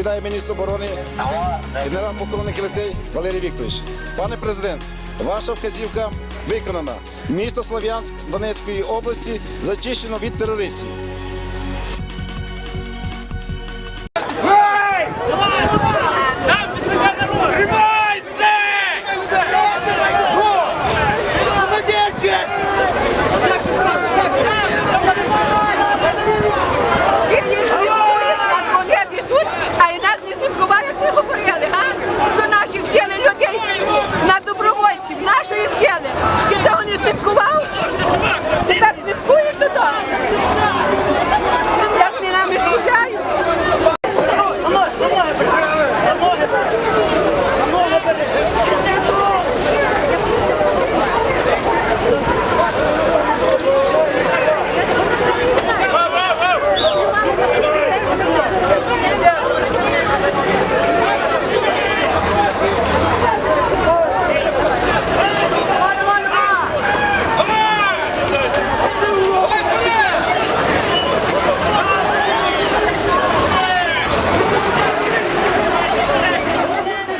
Доповідає міністр оборони генерал-полковник літей Валерій Вікторович. Пане президент, ваша вказівка виконана. Місто Слов'янськ Донецької області зачищено від терористів. Ти їх слідкуєш, як вони б'ють, а і нас не слідкували, як ми говорили, га? Що наші взяли людей на добровольців, нашої взяли. Ти того не слідкував? Тепер слідкуєш до того? Як вони нами шкодяють?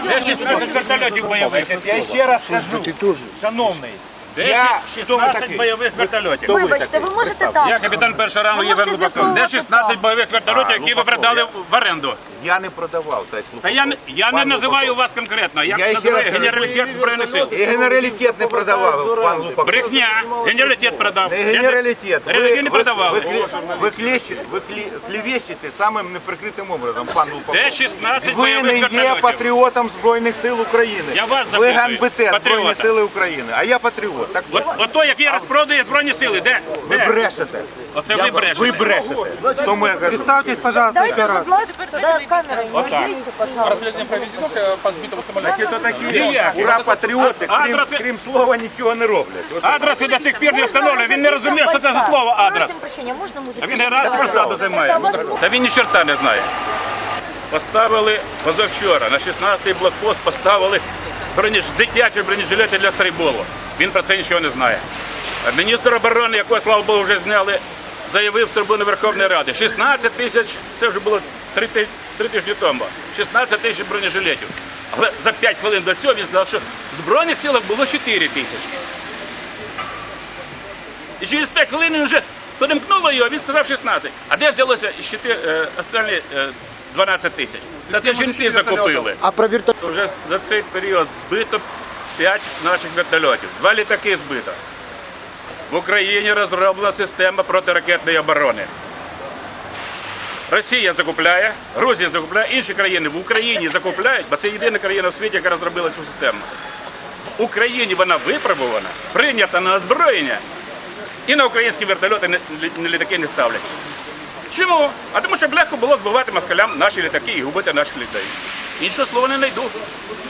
Де 16 вертольотів бойових? Я ще раз скажу, шановний, Де я хто ви 16 такий? бойових вертольотів? Вибачте, ви можете так? Я капітан першого рангу Ви Євген Лубаков. Де з'ясовувати 16 так. бойових вертольотів, які ви Лубаков, продали в оренду? Я не продавав та Та я, не- я не називаю вас конкретно, я, Я ще називаю кажу, генералітет Збройних сил. І генералітет не продавав, пан Лупаков. Брехня, генералітет продав. Не генералітет. Генералітет не продавали. Ви, ви, клещ- ви клі- клівещите самим неприкритим образом, пан Лупаков. Де 16 Ви бойових не є вертольотів? патріотом Збройних сил України. Я вас Ви запитую, ганьбите Збройні патріота. сили України, а я патріот. Так От, ото, як я розпродаю Збройні сили, де? ви Де? брешете. Оце Я- ви брешете. Ви брешете. Тому я кажу. Дайте, будь ласка, да, камера, не Отак. бійте, пожалуйста. Значить, то такі Ніяк. ура патріоти, крім, крім слова, нічого не роблять. От Адреси до сих пір не встановлені, він не розуміє, що це за слово адрес. А він не раз посаду займає. Та він ні черта не знає. Поставили позавчора на 16-й блокпост поставили броніж... дитячі бронежилети для стрейболу. Він про це нічого не знає. Міністр оборони, якого, слава Богу, вже зняли, заявив в трибуну Верховної Ради. 16 тисяч, це вже було три, тижні тому. 16 тисяч бронежилетів. Але за 5 хвилин до цього він сказав, що в Збройних силах було 4 тисячі. І через 5 хвилин він вже перемкнуло його, він сказав 16. А де взялося е, останні е, 12 тисяч? Та це жінки закупили. А. Вже за цей період збито 5 наших вертольотів. Два літаки збито. В Україні розроблена система протиракетної оборони. Росія закупляє, Грузія закупляє, інші країни в Україні закупляють, бо це єдина країна в світі, яка розробила цю систему. В Україні вона випробувана, прийнята на озброєння, і на українські вертольоти не літаки не ставлять. Чому? А тому що легко було збивати москалям наші літаки і губити наших людей. Іншого слова не знайду.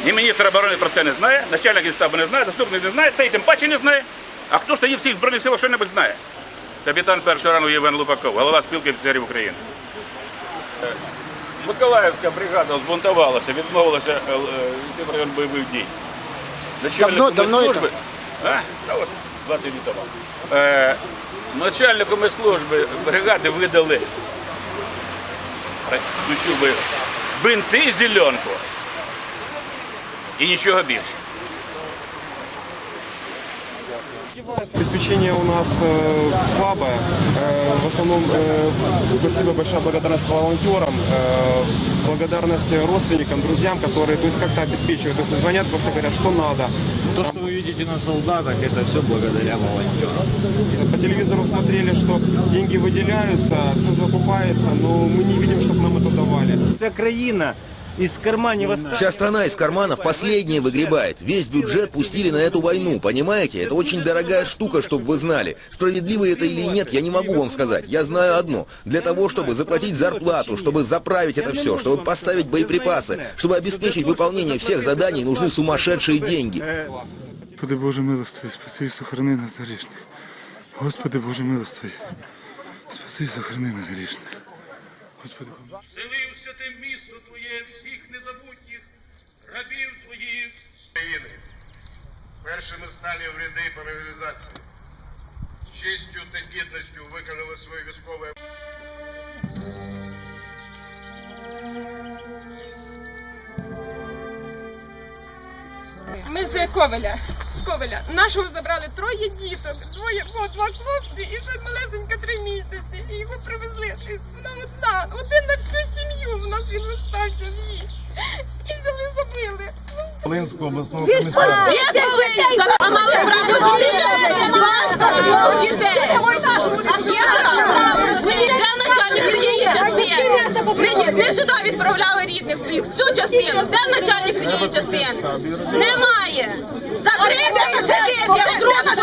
Ні міністр оборони про це не знає, начальник генштабу не знає, заступник не знає, цей тим паче не знає. А хто ж тоді всіх збройних сил що-небудь знає? Капітан першого рану Євген Лупаков, голова спілки офіцерів України. Миколаївська бригада збунтувалася, відмовилася е, йти в район бойових дій. Давно- давно служби. А? Та от два тижні тому. Е, начальнику служби бригади видали ну, що ви, бинти і зеленку. І нічого більше. Обеспечение у нас э, слабое. Э, в основном э, спасибо, большая благодарность волонтерам, э, благодарность родственникам, друзьям, которые то есть как-то обеспечивают. То есть звонят, просто говорят, что надо. То, что вы видите на солдатах, это все благодаря волонтерам. По телевизору смотрели, что деньги выделяются, все закупается, но мы не видим, чтобы нам это давали. Вся країна із карманів Вся страна из карманов последнее выгребает. Весь бюджет пустили на эту войну, понимаете? Это очень дорогая штука, чтобы вы знали. Справедливо это или нет, я не могу вам сказать. Я знаю одно. Для того, чтобы заплатить зарплату, чтобы заправить это все, чтобы поставить боеприпасы, чтобы обеспечить выполнение всех заданий, нужны сумасшедшие деньги. Господи Боже милостивий, спаси і сохрани нас грішних. Господи Боже милостивий, спаси і сохрани нас грішних. Господи, помилуй. Вселив святе місто Твоє всіх незабутніх рабів Твоїх. України. Першими стали в ряди по мобілізації. Честю та гідністю виконали своє військове. З Ковеля. З Ковеля. Нашого забрали троє діток, двоє, о, два хлопці і ще малесенька три місяці. І його привезли. Ще Вона одна, один на всю сім'ю. У нас він остався в їй. І взяли забили. Волинського обласного комісаріату. А мали право жити? Двох дітей. Є право? Де начальник цієї частини? Ми, не сюди відправляли рідних своїх, в цю частину. Де начальник цієї частини? Немає. Закрити живіт, як друг на